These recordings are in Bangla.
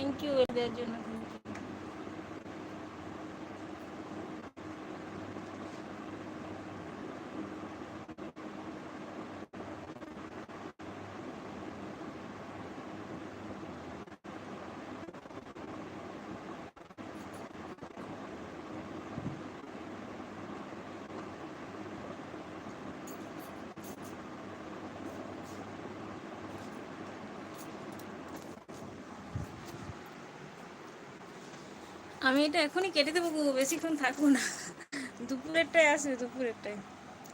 থ্যাংক ইউ দেওয়ার জন্য আমি এটা এখনই কেটে দেবো বেশিক্ষণ থাকব না। দুপুরেরটায় আসবে, দুপুরেরটায়।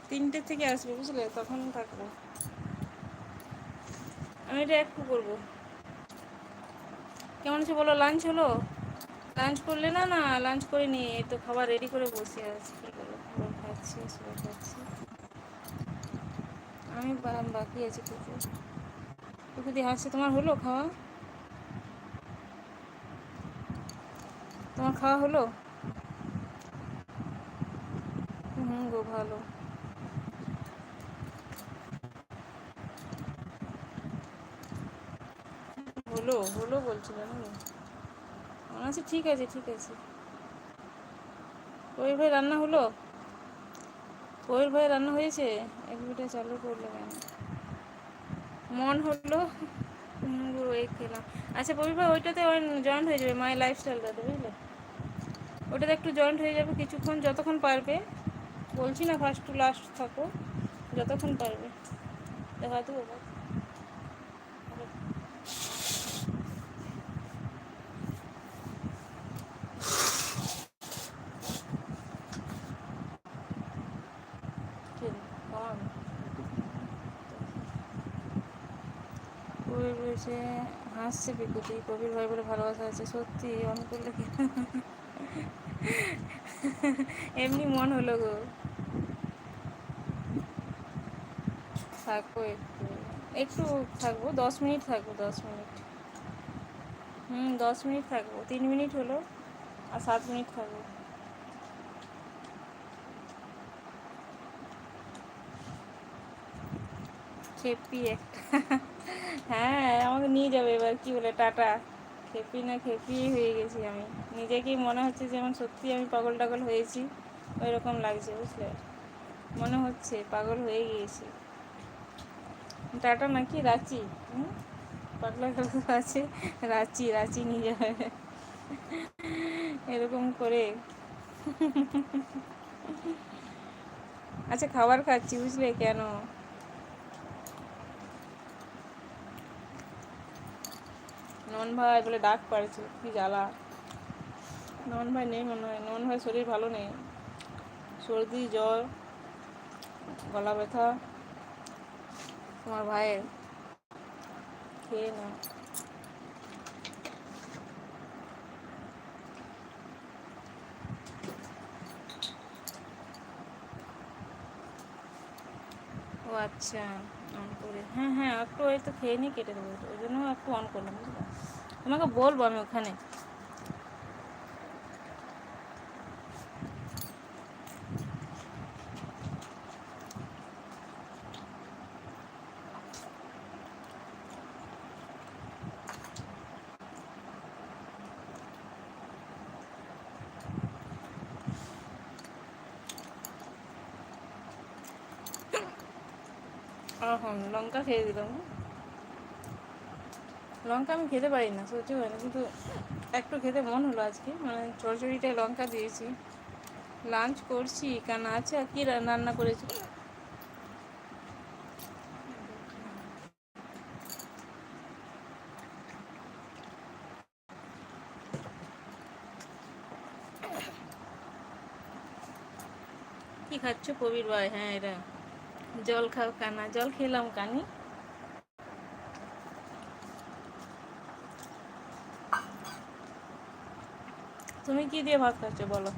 তিনটে থেকে আসবে, বুঝলে? তখন থাকব। আমি এটা একটু করব। কেমন আছে বলো লাঞ্চ হলো? লাঞ্চ করলে না না লাঞ্চ করিনি, এই তো খাবার রেডি করে বসে আছি। কী করব? খাবার খাচ্ছি, সবাই খাচ্ছি। আমি বাকি আছি একটু দিয়ে হাসছে। তোমার হলো খাওয়া? তোমার খাওয়া হলো? হুম গো, ভালো। হলো হলো বলছিল না মনে আছে ঠিক আছে ঠিক আছে। কোয়েল ভাই রান্না হলো? কোয়েল ভাই রান্না হয়েছে? এক মিনিটে চালু করলে কেন? মন হলো? খেলাম। আচ্ছা কোয়েল ভাই, ওইটাতে জয়েন্ট হয়ে যাবে মাই লাইফস্টাইলটাতে বুঝলে ওটাতে একটু জয়েন্ট হয়ে যাবে কিছুক্ষণ, যতক্ষণ পারবে। বলছি না ফার্স্ট টু লাস্ট থাকো, যতক্ষণ পারবে। দেখা বলছে হাসছে বিকুতি। কবির ভাই বলে ভালোবাসা আছে, সত্যি অন করলে এমনি মন হলো গো। থাকব একটু। একটু থাকব, দশ মিনিট থাকব, দশ মিনিট। হুম, দশ মিনিট থাকব, তিন মিনিট হলো আর সাত মিনিট থাকব। খেপি একটা। হ্যাঁ আমাকে নিয়ে যাবে এবার, কি বলে, টাটা। খেপি না খেপি হয়ে গেছি আমি। নিজেকেই মনে হচ্ছে যেমন সত্যি আমি পাগল টাগল হয়েছি ওই রকম লাগছে, বুঝলে? মনে হচ্ছে পাগল হয়ে গিয়েছি। টাটা নাকি? রাঁচি? পাগলা কাকু আছে? রাঁচি রাঁচি নিয়ে যাবে। এরকম করে। আচ্ছা খাবার খাচ্ছি, বুঝলে? কেন? নন ভাই বলে ডাক পাড়ছে, কি জ্বালা। নন ভাই নেই মনে হয় নন ভাই শরীর ভালো নেই। সর্দি, জ্বর, গলা ব্যথা, তোমার ভাইয়ের। খেয়ে না ও আচ্ছা। অন করে। হ্যাঁ হ্যাঁ একটু ওই তো খেয়ে নিয়ে কেটে দেবো। ওই জন্য একটু অন করলাম তোমাকে বলব আমি ওখানে। এখন লঙ্কা খেয়ে দিলাম লঙ্কা আমি খেতে পারি না সহ্য হয় না কিন্তু একটু খেতে মন হলো আজকে মানে চড়চড়িটায় লঙ্কা দিয়েছি লাঞ্চ করছি কেন আছে আর কী রান্না করেছি কি খাচ্ছ কবির ভাই হ্যাঁ এরা জল খাও কানা, জল খেলাম কানি। তুমি কি দিয়ে ভাত খাচ্ছ বলো?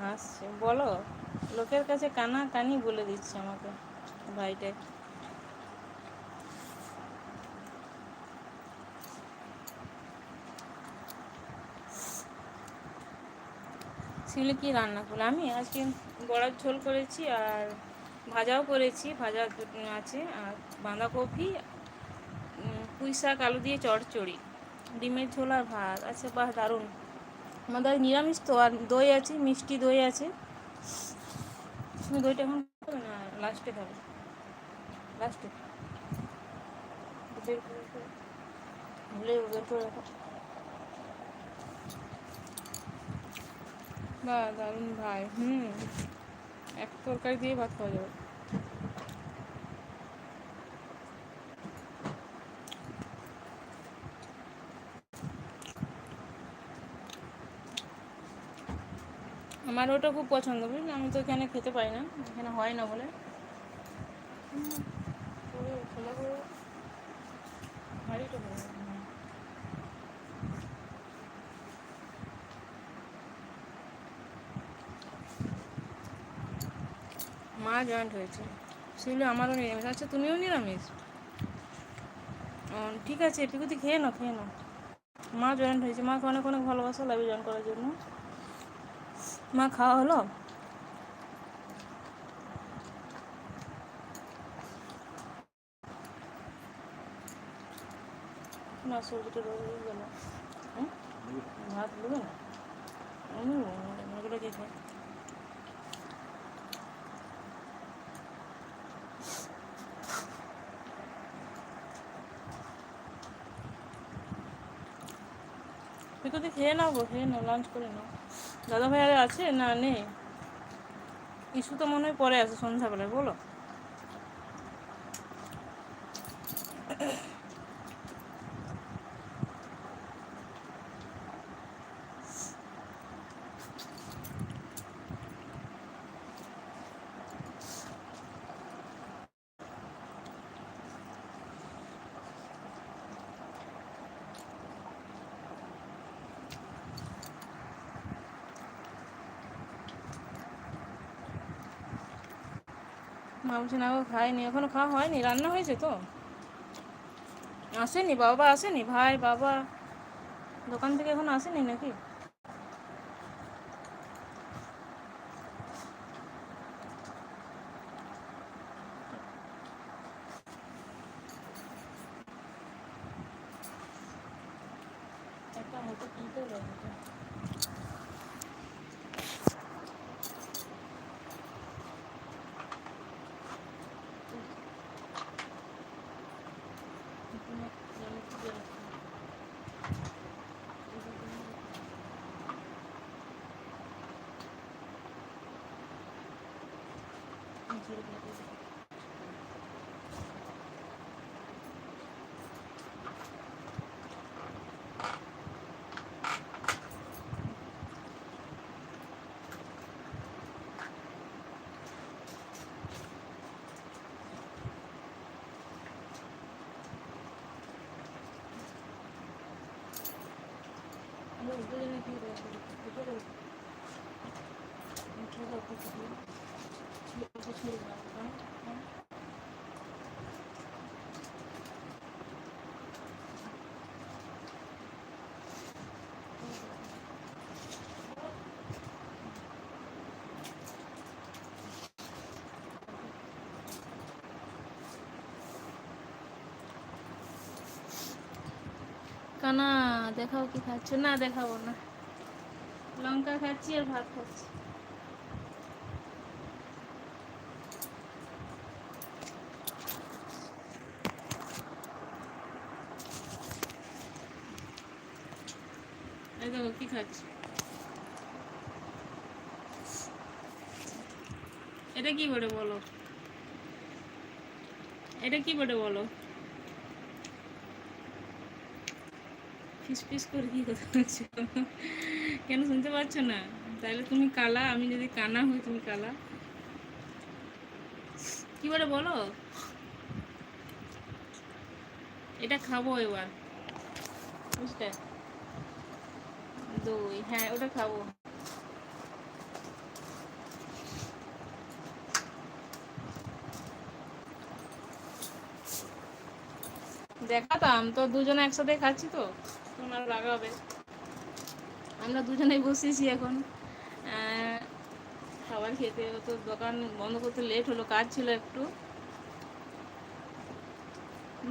হাসছে। বলো, লোকের কাছে কানা কানি বলে দিচ্ছে আমাকে ভাইটা শিউলি কি রান্না করল আমি আজকে বড়ার ঝোল করেছি আর ভাজাও করেছি। ভাজা আছে, আর বাঁধাকপি পুঁই শাক, আলু দিয়ে চড়চড়ি, ডিমের ঝোল আর ভাত। আচ্ছা বাহ, দারুণ। আমাদের নিরামিষ তো, আর দই আছে, মিষ্টি দই আছে। দইটা এখন খাবে না লাস্টে খাবে? লাস্টে ভুলে বের করে বা দারুণ ভাই, হুম। এক তরকারি দিয়ে ভাত খাওয়া যাবে। আমার ওটা খুব পছন্দ বুঝলি আমি তো এখানে খেতে পাই না, এখানে হয় না বলে হুম, করে খোলা করে হাঁড়িটা করে দাও। হুম। মা জয়েন্ট হয়েছে সেগুলো আমারও নিরামিষ আচ্ছা তুমিও নিরামিষ ঠিক আছে পিকুতি খেয়ে নাও খেয়ে নাও মা জয়েন্ট হয়েছে মাকে অনেক অনেক ভালোবাসা লাগবে জয়েন করার জন্য মা খাওয়া হলো সবজিটা? ভাত দেবে না পিকুতি খেয়ে নাও খেয়ে নাও লাঞ্চ করে নাও। দাদা ভাই আরে আছে? না, নেই। ইস্যু তো মনে হয় পরে আছে সন্ধ্যাবেলায়, বলো। মা বলছে না গো, খাইনি। এখনও খাওয়া হয়নি, রান্না হয়েছে তো। আসেনি, বাবা আসেনি? ভাই, বাবা। দোকান থেকে এখন আসেনি নাকি? কানা দেখাও কি খাচ্ছ? না, দেখাবো না। লঙ্কা খাচ্ছি আর ভাত খাচ্ছি। দেখো, কি খাচ্ছি? এটা কি বলে বলো? এটা কি বলে বলো? ফিস ফিস করে কি কথা বলছো? কেন শুনতে পাচ্ছ না? তাহলে তুমি কালা, আমি যদি কানা হই, তুমি কালা। কি বলে বলো? এটা খাব এবার। বুঝলে? দই হ্যাঁ ওটা খাব। দেখাতাম, তো দুজনে একসাথে খাচ্ছি তো। লাগাবে। আমরা দুজনেই বসেছি এখন। খাবার খেতে তো দোকান বন্ধ করতে লেট হলো, কাজ ছিল একটু।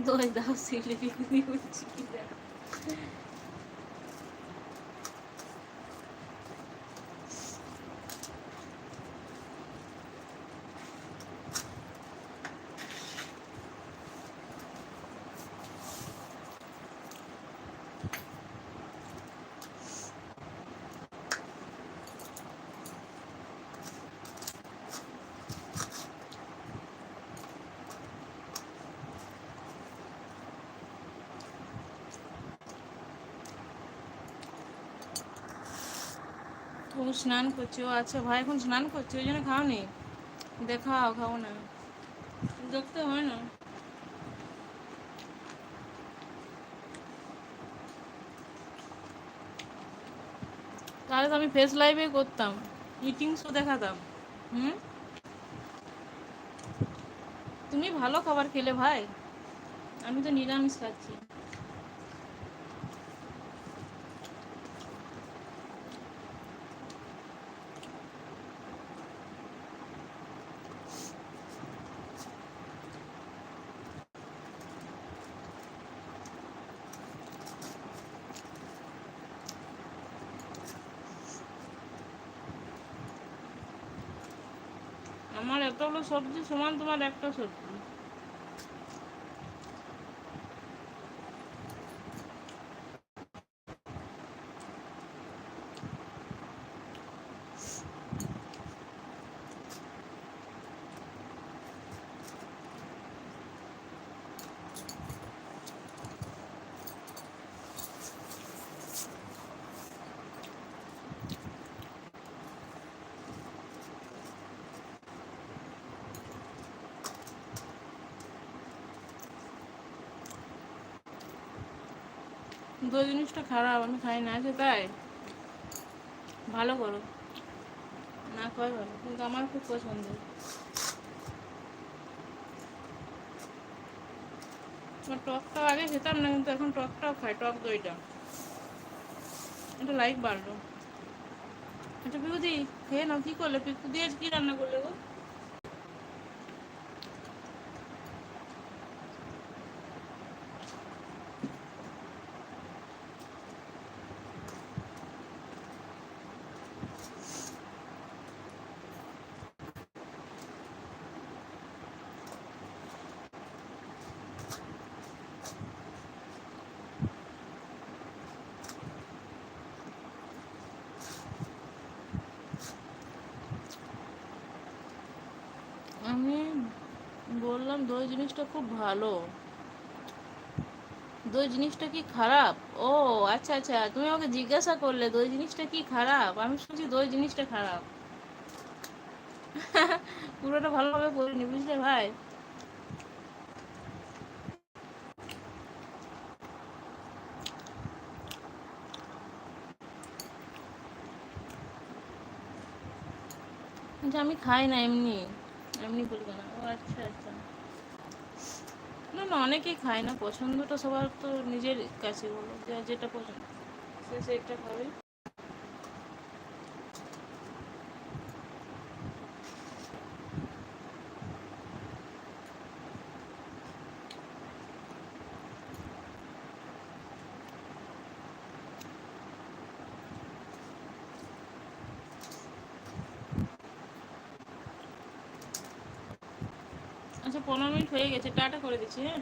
দই দাও সিলিপি করছি কি দেখো স্নান করছে আচ্ছা ভাই, এখন স্নান করছে, ওই জন্য খাওনি। দেখাও খাও না। দেখতে হয় না। তাহলে তো আমি ফেস লাইভে করতাম। ইটিং শো দেখাতাম। হুম? তুমি ভালো খাবার খেলে, ভাই। আমি তো নিরামিষ খাচ্ছি। আমার এতগুলো সবজি সমান তোমার একটা সবজি। দই জিনিসটা খারাপ, আমি খাই না আছে তাই? ভালো করো। না খাওয়াই ভালো, কিন্তু আমার খুব পছন্দ। টকটাও আগে খেতাম না, কিন্তু এখন টকটাও খাই, টক দইটা। এটা লাইক বাড়লো। আচ্ছা পিকুদি, খেয়ে নাও, কী করলে? পিকু দিয়ে কী রান্না করলে গো আমি বললাম, দই জিনিসটা খুব ভালো। দই জিনিসটা কি খারাপ? ও আচ্ছা আচ্ছা তুমি আমাকে জিজ্ঞাসা করলে, দই জিনিসটা কি খারাপ? আমি শুনছি দই জিনিসটা খারাপ। পুরোটা ভালোভাবে করিনি বুঝলে ভাই? আচ্ছা আমি খাই না এমনি। এমনি বলব না ও আচ্ছা আচ্ছা। না না, অনেকেই খায় না পছন্দটা সবার তো নিজের কাছে বলো যেটা পছন্দ। সে সেটা খাবে আচ্ছা পনেরো মিনিট হয়ে গেছে, টাটা করে দিচ্ছি হ্যাঁ?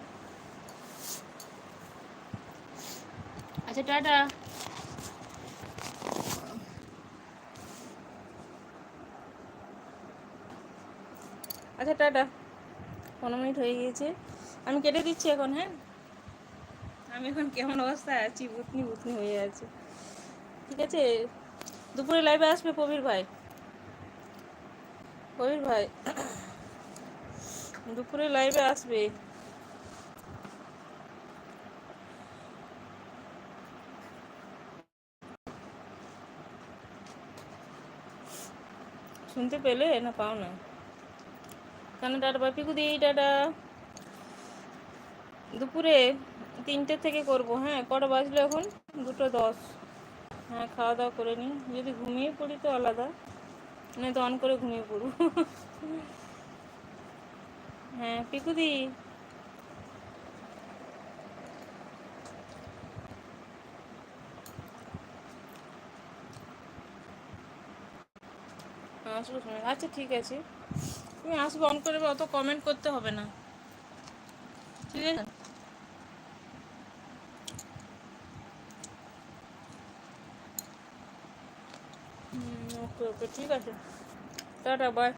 আচ্ছা টাটা। আচ্ছা টাটা। পনেরো মিনিট হয়ে গিয়েছে। আমি কেটে দিচ্ছি এখন হ্যাঁ? আমি এখন কেমন অবস্থায় আছি বুতনি বুতনি হয়ে আছে। ঠিক আছে? দুপুরে লাইভে আসবে কবির ভাই। কবির ভাই। দুপুরে লাইভে আসবে। শুনতে পেলে না পাও না? কেন টাটা বাপিকু দিই টাটা। দুপুরে তিনটে থেকে করব হ্যাঁ কটা বাজলো এখন? দুটো দশ। হ্যাঁ খাওয়া দাওয়া করে নিই। যদি ঘুমিয়ে পড়ি তো আলাদা তো অন করে ঘুমিয়ে পড়ব। হ্যাঁ পিকুদি আসব আচ্ছা ঠিক আছে। তুমি আসব, অন করে অত কমেন্ট করতে হবে না। ঠিক আছে? ওকে ওকে, ঠিক আছে। Tata bye